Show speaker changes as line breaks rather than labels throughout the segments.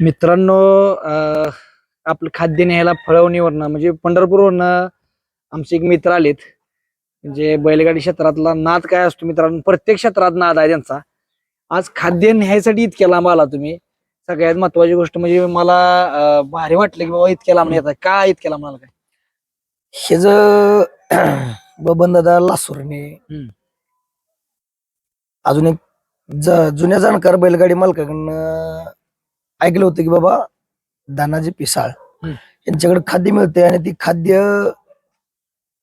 मित्रांनो अं, आपलं खाद्य न्यायला फळवणीवरनं म्हणजे पंढरपूरवरनं आमचे एक मित्र आलेत. म्हणजे बैलगाडी क्षेत्रातला नाद काय असतो मित्रांनो? प्रत्येक क्षेत्रात नाद आहे त्यांचा. आज खाद्य न्यायसाठी इतक्या लांब आला तुम्ही. सगळ्यात महत्वाची गोष्ट म्हणजे मला अं, भारी वाटलं की बाबा इतक्या लांब येतात का इतक्या लांब आला काय?
हे ज बबन दादा लासूरने
हम्म.
अजून एक ज- जुन्या जाणकार बैलगाडी मालकाकडनं ऐकलं होतं की बाबा दानाजी पिसाळ. यांच्याकडे खाद्य मिळते आणि ती खाद्य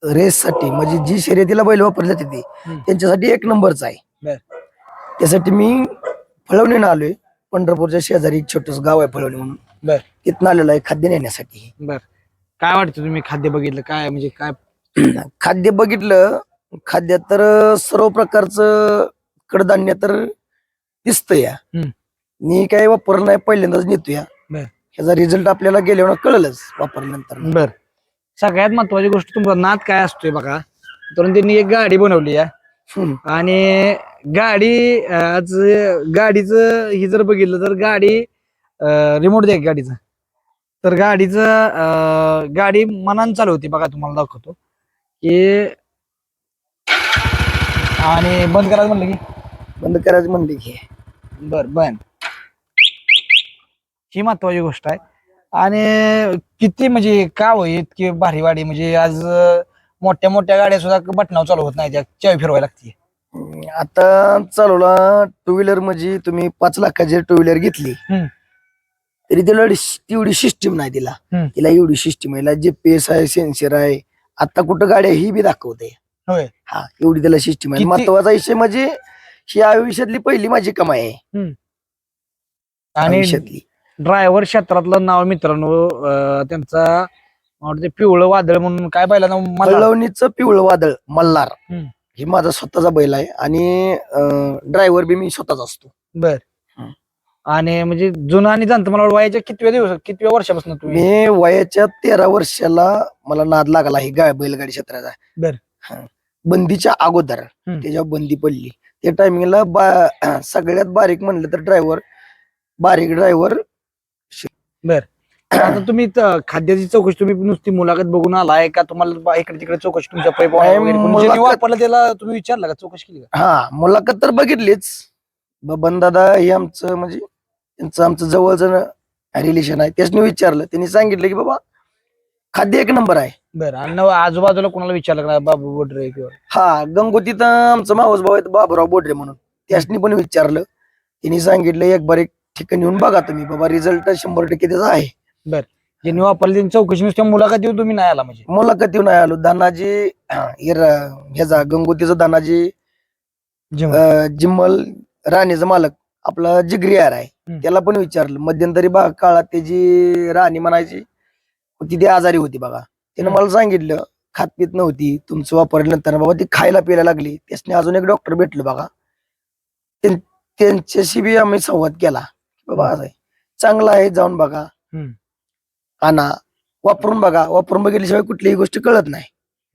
रेससाठी म्हणजे जी शर्यतीला बैल वापरली जाते ती. त्यांच्यासाठी एक नंबरच आहे. त्यासाठी मी फळवणीनं आलोय पंढरपूरच्या शेजारी एक छोटस गाव आहे फळवणी म्हणून
बर.
तिथनं आलेलो आहे खाद्य नेण्यासाठी
बर काय वाटतं तुम्ही खाद्य बघितलं काय म्हणजे काय
खाद्य बघितलं खाद्यात तर सर्व प्रकारचं कडधान्य तर दिसतं या. मी काय वापरलं नाही पहिल्यांदाच नेतो या
बर.
ह्याचा रिझल्ट आपल्याला गेल्यावर कळलंच वापरल्यानंतर.
बर. सगळ्यात महत्वाची गोष्ट तुमचा नाद काय असतोय बघा. तर त्यांनी एक गाडी बनवली आहे
हम्म.
आणि गाडी अं, आज गाडीचं ही जर बघितलं तर गाडी रिमोट द्या गाडीचं? तर गाडीचं अं, गाडी मनान चालू होती बघा तुम्हाला दाखवतो. की आणि बंद करायचं म्हणलं की?
बंद करायचं म्हणले की.
बर बर ही महत्वाची गोष्ट आहे. आणि किती म्हणजे का होई इतकी भारी वाडी म्हणजे आज मोठ्या मोठ्या गाड्या सुद्धा बटनावर चालू होत नाही त्या चावी फिरवायला लागते.
आता चालवला टू व्हीलर म्हणजे तुम्ही पाच लाखाची टू व्हीलर घेतली. तरी एवढी- तेवढी सिस्टीम नाही तिला. तिला एवढी सिस्टीम आहे. जीपीएस आहे सेन्सर आहे. आता कुठं गाड्या ही बी दाखवते. हा एवढी त्याला सिस्टीम आहे. महत्त्वाचा विषय म्हणजे ही आयुष्यातली पहिली माझी कमाई आहे.
आणि
आयुष्यातली.
ड्रायव्हर क्षेत्रातलं नाव मित्रांनो त्यांचा वाटतं पिवळं वादळ म्हणून काय पाहिलं ना मला
कळवणीचं पिवळं वादळ मल्हार
हम्म.
हे माझा स्वतःचा बैल आहे आणि ड्रायव्हर बी मी स्वतःच असतो
बर
हं.
आणि म्हणजे जुना आणि जाणतं मला वाटतं वयाच्या कितव्या दिवस कितव्या वर्षापासून तुम्ही
मी वयाच्या तेरा वर्षाला मला नाद लागला ही गाय बैलगाडी क्षेत्राचा
बर.
हा. बंदीच्या अगोदर
हम्म.
त्याच्यावर बंदी पडली त्या टायमिंगला बा सगळ्यात बारीक म्हणलं तर ड्रायव्हर बारीक ड्रायव्हर
आता तुम्ही त- खाद्याची चौकशी तुम्ही नुसती मुलाखत बघून आलाय का? तुम्हाला इकडे तिकडे चौकशी तुमच्या पैप
नाही, मुलाखत-
वापरलं त्याला तुम्ही विचारलं का? चौकशी केली का?
हा मुलाखत तर बघितलीच. बबन दादा हे आमचं म्हणजे त्यांचं आमचं जवळचं रिलेशन आहे. त्याच्यानी विचारलं. त्यांनी सांगितलं की बाबा खाद्य एक नंबर आहे.
बरं. आणि नव- आजूबाजूला कोणाला विचारलं का? बाबू बोडरे किंवा
हा गंगोतीत आमचं मावस भाऊ आहेत बाबूराव बोडरे म्हणून. त्यासनी पण विचारलं. त्यांनी सांगितलं एक बार एक ठिकाणी येऊन बघा तुम्ही. बाबा रिझल्ट शंभर टक्के त्याचा आहे.
ज्यांनी वापरली त्यांनी चौकशी नुसत्या मुलाखत येऊन तुम्ही नाही आला म्हणजे?
मुलाखत येऊन आलो. दानाजी ह्याचा गंगोतीचा दानाजी. अं, जिम्मल राणीचा मालक. आपला जिग्रियार आहे.
हम्म.
त्याला पण विचारलं. मध्यंतरी बा काळात त्याची राणी म्हणायची होती ती आजारी होती बघा. त्यानं
हम्म.
मला सांगितलं खात पित नव्हती तुमचं वापरल्यानंतर बाबा ती खायला प्यायला लागली. त्यासने अजून एक डॉक्टर भेटलं बघा. त्यां- त्यांच्याशी बी आम्ही संवाद केला. बाबा आहे. चांगला आहे जाऊन बघा.
हम्म.
आणा. वापरून बघा. वापरून बघितल्याशिवाय कुठलीही गोष्ट कळत नाही.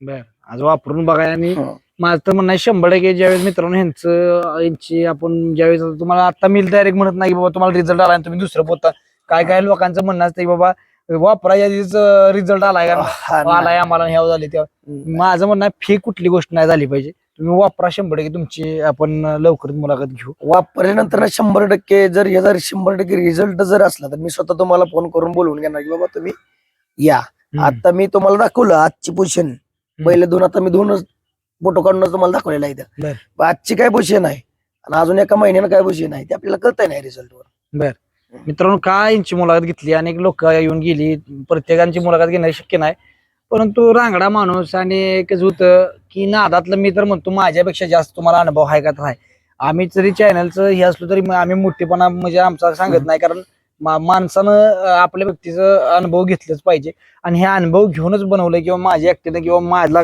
बरं. आज वापरून बघा आणि
हं.
माझं तर म्हणणं आहे शंभर टक्के ज्यावेळेस मित्रांनो ह्यांचं यांची आपण ज्यावेळेस आता तुम्हाला आता मी डायरेक्ट म्हणत नाही की बाबा तुम्हाला रिझल्ट आला आणि तुम्ही दुसरं पोता. काय काय लोकांचं म्हणणं असतं की बाबा वापरा यादीच रिझल्ट आलाय का?
हा,
आलाय. आम्हाला ह्याव झाले तेव्हा. माझं म्हणणं आहे फी कुठली गोष्ट नाही झाली पाहिजे. तुम्ही वापरा शंभर टक्के तुमची आपण लवकरच मुलाखत घेऊ.
वापरल्यानंतर शंभर टक्के जर याचा शंभर टक्के रिझल्ट जर असला तर मी स्वतः तुम्हाला फोन करून बोलवून घेणार की बाबा तुम्ही या. आता मी तुम्हाला दाखवलं आजची पोझिशन पहिले दोन आता मी दोनच फोटो काढूनच तुम्हाला दाखवलेला आहे इथं.
बर.
आजची काय पोझिशन आहे आणि अजून एका महिन्यानं काय पोझिशन आहे ते आपल्याला कळतंय नाही रिझल्ट वर.
मित्रांनो काय यांची मुलाखत घेतली? अनेक लोक येऊन गेली. प्रत्येकांची मुलाखत घेणं शक्य नाही. परंतु रांगडा माणूस आणि एकच होतं की नादातलं मी तर म्हणतो माझ्यापेक्षा जास्त तुम्हाला अनुभव आहे का तर आहे. आम्ही जरी चॅनलचं हे असलो तरी मग आम्ही मोठेपणा म्हणजे आमचा सांगत नाही कारण मा- माणसानं आपल्या व्यक्तीचं अनुभव घेतलंच पाहिजे. आणि हे अनुभव घेऊनच बनवलं किंवा माझ्या एकट्यानं किंवा माझला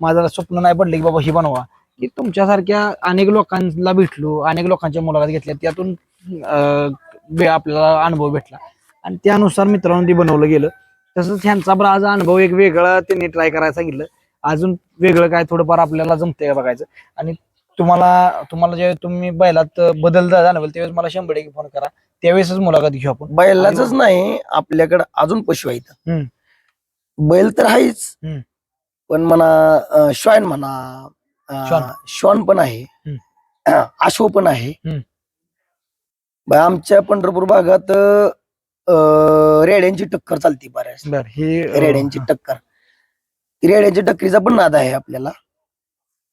माझं स्वप्न नाही पडलं की बाबा हे बनवा. की तुमच्यासारख्या अनेक लोकांना भेटलो अनेक लोकांच्या मुलाखत घेतल्या त्यातून आपल्याला अनुभव भेटला. आणि त्यानुसार मित्रांनो ते बनवलं गेलं. तसंच ह्यांचा आज अनुभव एक वेगळा त्यांनी ट्राय करायला सांगितलं. अजून वेगळं काय थोडंफार आपल्याला जमतंय का बघायचं? आणि तुम्हाला तुम्हाला जे तुम्ही बैलात बदल जाणवेल त्यावेळेस मला शंभर टक्के फोन करा. त्यावेळेसच मुलाखत घेऊ आपण.
बैलाच नाही आपल्याकडे अजून पशु आहेत. बैल तर आहेच. पण म्हणा श्वान म्हणा
श्वान.
पण आहे. अश्व पण आहे. आमच्या पंढरपूर भागात रेड्यांची टक्कर चालते बऱ्याच
बर ही अं,
रेड्यांची टक्कर रेड्यांच्या टक्करीचा पण नाद आहे आपल्याला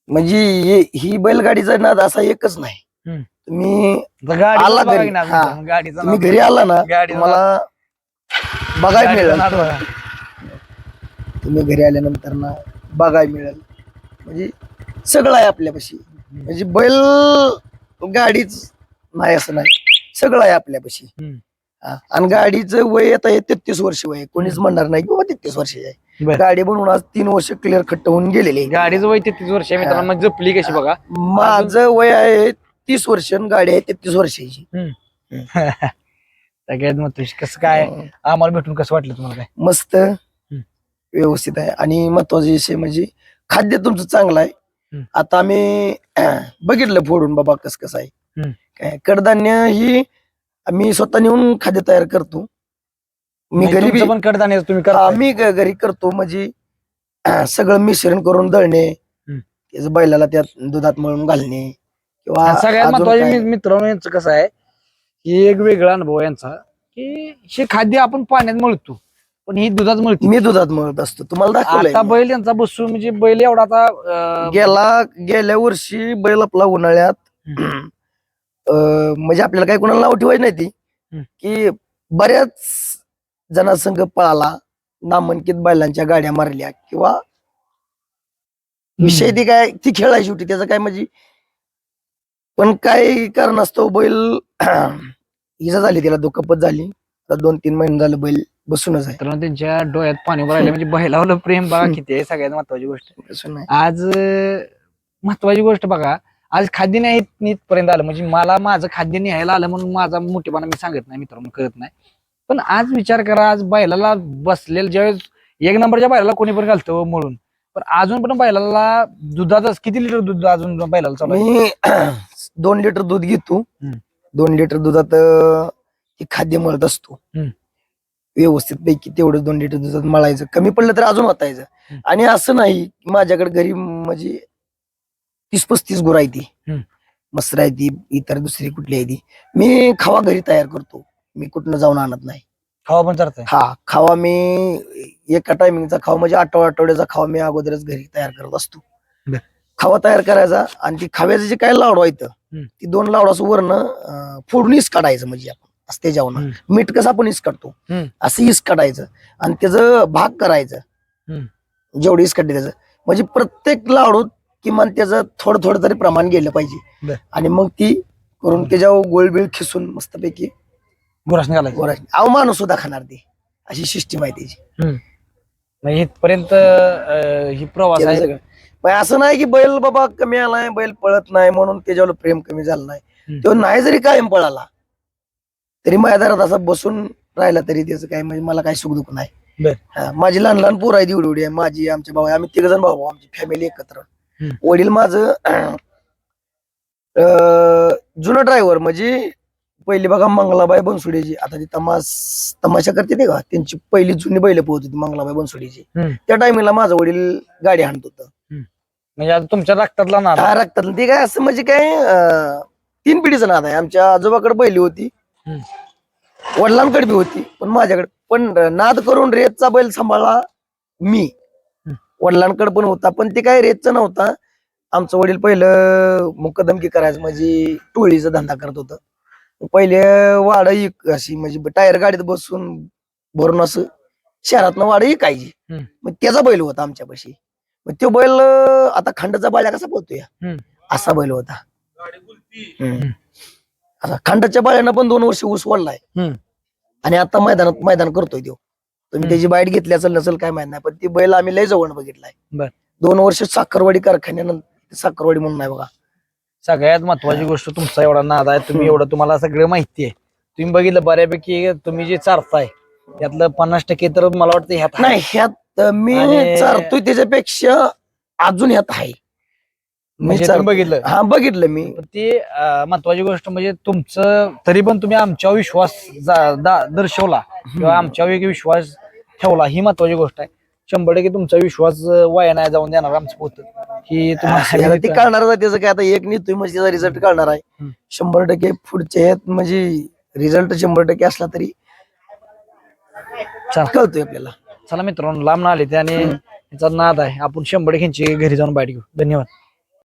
म्हणजे हे- ही बैलगाडीचा नाद असा एकच नाही
हम्म.
तुम्ही
आता गाडीचं
आला
बघा
घरी.
की
हा.
गाडीचं
तुम्ही
नाव.
घरी आला ना
गाडीचं
तुम्हाला बघायला
गाडीचं
मिळेल
बघा.
तुम्ही घरी आल्यानंतर ना बघायला मिळेल म्हणजे सगळं आहे आपल्यापाशी म्हणजे बैल गाडीच नाही असं नाही सगळं आहे आपल्यापाशी
हम्म.
आणि गाडीचं वय आता हे तेहतीस वर्ष वय आहे. कोणीच म्हणणार नाही की बाबा तेहतीस वर्ष आहे.
बर.
गाडी बनवून आज तीन वर्ष क्लिअर खट्ट होऊन गेलेली आहे.
गाडीचं वय तेहतीस वर्ष आहे मित्रांनो. मग जपली कशी बघा?
माझं वय आहे तीस वर्ष आणि गाडी आहे तेहतीस वर्षाची.
सगळ्यात महत्वाची. कसं काय? आम्हाला भेटून कसं वाटलं तुम्हाला काय?
मस्त. व्यवस्थित आहे. आणि महत्त्वाचा विषय म्हणजे खाद्य तुमचं चांगलं आहे.
हम्म.
आता आम्ही बघितलं फोडून बाबा कसं कसं आहे. काय कडधान्य ही आम्ही स्वतः नेऊन खाद्य तयार करतो. मी घरी बी-
तुमचं पण कडधान्य तुम्ही करा
मी घरी करतो. म्हणजे सगळं मिश्रण करून दळणे
हम्म.
त्याचं बैलाला त्यात दुधात मळून घालणे किंवा
सगळ्यात
अजून
महत्त्वाचे
काय.
मी- मित्रांनो यांचं कसं आहे की एक वेगळा अनुभव आहे यांचा की हे खाद्य आपण पाण्यात मळतो पण ही दुधात मळतो.
मी दुधात मळत असतो. तुम्हाला
आता
दाखवलंय
बैल यांचा बसू म्हणजे बैल एवढा आता अं,
गेला गेल्या वर्षी बैल आपला उन्हाळ्यात म्हणजे आपल्याला काही कोणाला नाव ठेवायची नाही ती. की बऱ्याच जनासंघ पळाला नामांकित बैलांच्या गाड्या मारल्या किंवा विषय ती काय ती खेळायची होती त्याचं काय म्हणजे पण काय कारण असतो बैल इजा झाली त्याला दुखापत झाली. दोन तीन महिने झालं बैल बसूनच आहे.
मित्रांनो त्यांच्या डोळ्यात पाणी उभं राहिलं म्हणजे बैलावलं प्रेम बघा किती आहे सगळ्यात महत्वाची गोष्ट. आज महत्वाची गोष्ट बघा आज खाद्य न्याय पर्यंत आलं म्हणजे मला माझं खाद्य न्यायला आलं म्हणून माझा मोठेपणा मी सांगत नाही मित्रांनो करत नाही पण आज विचार करा आज बैलाला बसलेलं ज्यावेळेस एक नंबरच्या बैलाला कोणी पण घालतं म्हणून पण अजून पण बैलाला दुधातच किती लिटर दूध अजून बैलाला चालू?
मी दोन लिटर दूध घेतो
हम्म.
दोन लिटर दुधात अं, खाद्य मळत असतो
हम्म.
व्यवस्थित पैकी तेवढं दोन लिटर दुधात मळायचं कमी पडलं तर अजून वाटायचं
हम्म.
आणि असं नाही की माझ्याकडे घरी म्हणजे तीस पस्तीस गुरं आहे ती.
हम्म.
मसर आहे ती इतर दुसरी कुठली आहे ती. मी खावा घरी तयार करतो. मी कुठनं जाऊन आणत नाही.
खावा पण चालतंय
हा खावा मी एका टायमिंगचा खावा म्हणजे आठवडा आठवड्याचा खावा मी अगोदरच घरी तयार करत असतो.
बर.
खावा तयार करायचा आणि ती खाव्याचं जे काय लाडू आहे इथं, ती दोन लावडाचं वरनं फोडून इस काढायचं म्हणजे आपण असं त्याच्यावर
हम्म.
मीठ कसं आपण इस काढतो
हम्म.
असं इस काढायचं आणि त्याचं भाग करायचं.
हम्म.
जेवढी इस काढते त्याचं. म्हणजे प्रत्येक लाडू किमान त्याचं थोडं थोडं तरी प्रमाण गेलं पाहिजे. आणि मग ती करून त्याच्यावर गोळबिळ खिसून मस्तपैकी
गुरास घालायचं
अव माणूस सुद्धा खाणार ती अशी सिस्टीम आहे त्याची
इथपर्यंत अं, ही प्रवास आहे
सगळं. पण असं नाही की बैल बाबा कमी आलाय बैल पळत नाही म्हणून त्याच्यावर प्रेम कमी झालं नाही
हम्म.
तो नाही जरी कायम पळाला तरी मैदानात असा बसून राहिला तरी त्याचं काय म्हणजे मला काही सुखदुःख नाही
बर.
हा, माझी लहान लहान पोरं एवढी एवढी आहे माझी आमचे भाऊ आम्ही तिघ जण भाऊ आमची फॅमिली एकत्र. वडील माझं जुनं ड्रायव्हर म्हणजे पहिली बघा मंगलाबाई बनसुडेची आता ती तमास तमाशा करते ते का? त्यांची पहिली जुनी बैल पोहत होती मंगलाबाई बनसुडेची
हम्म.
त्या टायमिंगला माझं वडील गाडी हाणत होतं.
म्हणजे आता तुमच्या रक्तातला नाद.
हा रक्तात ते काय असं म्हणजे काय अं, तीन पिढीचं नाद आहे. आमच्या आजोबाकडे बैली होती.
हम्म.
वडिलांकडे बी होती. पण माझ्याकडे. पण नाद करून रेतचा बैल सांभाळला मी. वडिलांकडे पण होता पण ते काय रेतचा नव्हता. आमचं वडील पहिलं मुकदमकी करायचं म्हणजे टोळीचा धंदा करत होतं. पहिले वाड अशी म्हणजे टायर गाडीत बसून भरून असं शहरातनं वाड इकायची. मग त्याचा बैल होता आमच्यापाशी. मग तो बैल आता खंडाचा बाळ्या कसा पोहतोय. असा बैल होता. खंडाच्या बाळ्यानं पण दोन वर्ष ऊस
हम्म.
आणि आता मैदानात मैदान करतोय तो. तुम्ही. त्याची बाईट घेतली असेल नसेल काय माहीत नाही. पण ती बैल आम्ही लय जवळ बघितलाय.
बर.
दोन वर्ष साखरवाडी कारखान्यानंतर साखरवाडी म्हणून नाही बघा.
सगळ्यात महत्वाची गोष्ट तुमचा एवढा नाद आहे. तुम्ही एवढं तुम्हाला सगळं माहिती आहे. तुम्ही बघितलं बऱ्यापैकी तुम्ही जे चारताय त्यातलं पन्नास टक्के तर मला वाटतं ह्यात आहे.
नाही ह्यात मी
आणि-
चारतोय त्याच्यापेक्षा अजून ह्यात आहे. मी
म्हणजे तुम्ही बघितलं?
हा बघितलं मी.
ती अं, महत्वाची गोष्ट म्हणजे तुमचं तरी पण तुम्ही आमच्यावर विश्वास जा- दा- दर्शवला. किंवा आमच्यावर एक विश्वास ठेवला. ही महत्वाची गोष्ट आहे. शंभर टक्के तुमचा विश्वास अं, वाया नाही जाऊन देणार आमचं पोत. ही
आता ते
तुम्हाला
कळणार आहे त्याचं काय. आता एक निघतोय म्हणजे त्याचा रिझल्ट कळणार आहे.
हम्म.
शंभर टक्के पुढचे ह्यात म्हणजे रिझल्ट शंभर टक्के असला तरी
चला.
कळतोय आपल्याला.
चला मित्रांनो लांब ना आले ते आणि याचा नाद आहे. आपण शंभर टक्के यांची घरी जाऊन बाईट घेऊ. धन्यवाद.